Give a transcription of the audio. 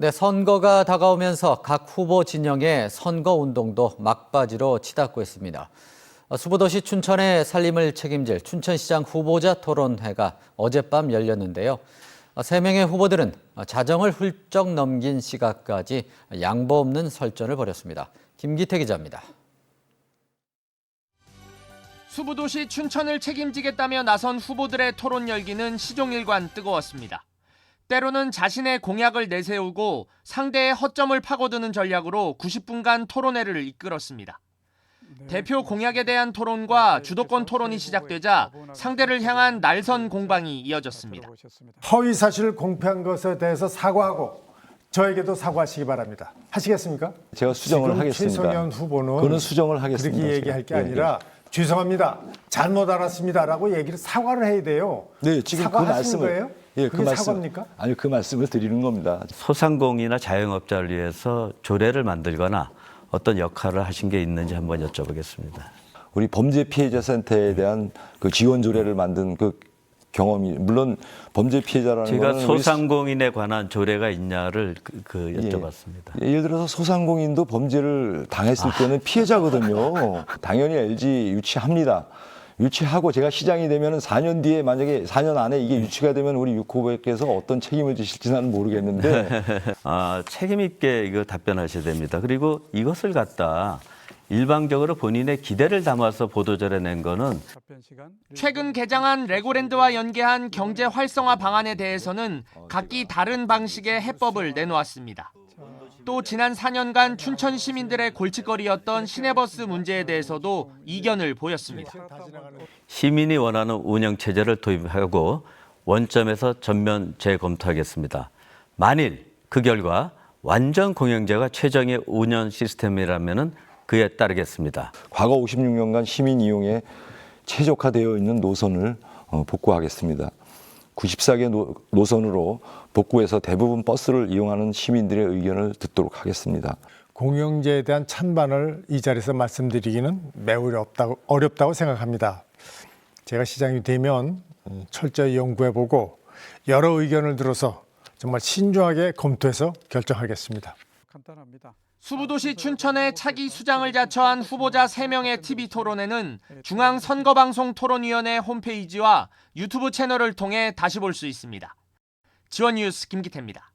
네, 선거가 다가오면서 각 후보 진영의 선거 운동도 막바지로 치닫고 있습니다. 어, 수부도시 춘천의 살림을 책임질 춘천시장 후보자 토론회가 어젯밤 열렸는데요. 어, 세 명의 후보들은 자정을 훌쩍 넘긴 시각까지 양보 없는 설전을 벌였습니다. 김기태 기자입니다. 수부도시 춘천을 책임지겠다며 나선 후보들의 토론 열기는 시종일관 뜨거웠습니다. 때로는 자신의 공약을 내세우고 상대의 허점을 파고드는 전략으로 90분간 토론회를 이끌었습니다. 대표 공약에 대한 토론과 주도권 토론이 시작되자 상대를 향한 날선 공방이 이어졌습니다. 허위 사실을 공표한 것에 대해서 사과하고 저에게도 사과하시기 바랍니다. 하시겠습니까? 제가 수정을 하겠습니다. 최성현 후보는 그거는 수정을 하겠습니다. 그렇게 얘기할 게 제가. 예, 아니라 죄송합니다. 잘못 알았습니다라고 얘기를 사과를 해야 돼요. 네, 지금 그 말씀을 거예요? 예, 그게 그 말씀 사과입니까? 아니 그 말씀을 드리는 겁니다. 소상공인이나 자영업자를 위해서 조례를 만들거나 어떤 역할을 하신 게 있는지 한번 여쭤보겠습니다. 우리 범죄 피해자 센터에 대한 그 지원 조례를 만든 그 경험이 물론 범죄 피해자라는 제가 거는 소상공인에 관한 조례가 있냐를 그, 그 예. 여쭤봤습니다. 예를 들어서 소상공인도 범죄를 당했을 때는 피해자거든요. 당연히 LG 유치합니다. 유치하고 제가 시장이 되면 4년 뒤에 만약에 4년 안에 이게 유치가 되면 우리 육 후보께서 어떤 책임을 지실지 나는 모르겠는데 아, 책임 있게 이거 답변하셔야 됩니다. 그리고 이것을 갖다 일방적으로 본인의 기대를 담아서 보도자료 낸 거는 최근 개장한 레고랜드와 연계한 경제 활성화 방안에 대해서는 각기 다른 방식의 해법을 내놓았습니다. 또 지난 4년간 춘천 시민들의 골칫거리였던 시내버스 문제에 대해서도 이견을 보였습니다. 시민이 원하는 운영 체제를 도입하고 원점에서 전면 재검토하겠습니다. 만일 그 결과 완전 공영제가 최종의 운영 시스템이라면은 그에 따르겠습니다. 과거 56년간 시민 이용에 최적화되어 있는 노선을 어, 복구하겠습니다. 94개 노, 노선으로 복구해서 대부분 버스를 이용하는 시민들의 의견을 듣도록 하겠습니다. 공영제에 대한 찬반을 이 자리에서 말씀드리기는 매우 어렵다고, 어렵다고 생각합니다. 제가 시장이 되면 음, 철저히 연구해보고 여러 의견을 들어서 정말 신중하게 검토해서 결정하겠습니다. 수부도시 춘천의 차기 수장을 자처한 후보자 3명의 TV 토론회는 중앙선거방송토론위원회 홈페이지와 유튜브 채널을 통해 다시 볼 수 있습니다. 지원뉴스 김기태입니다.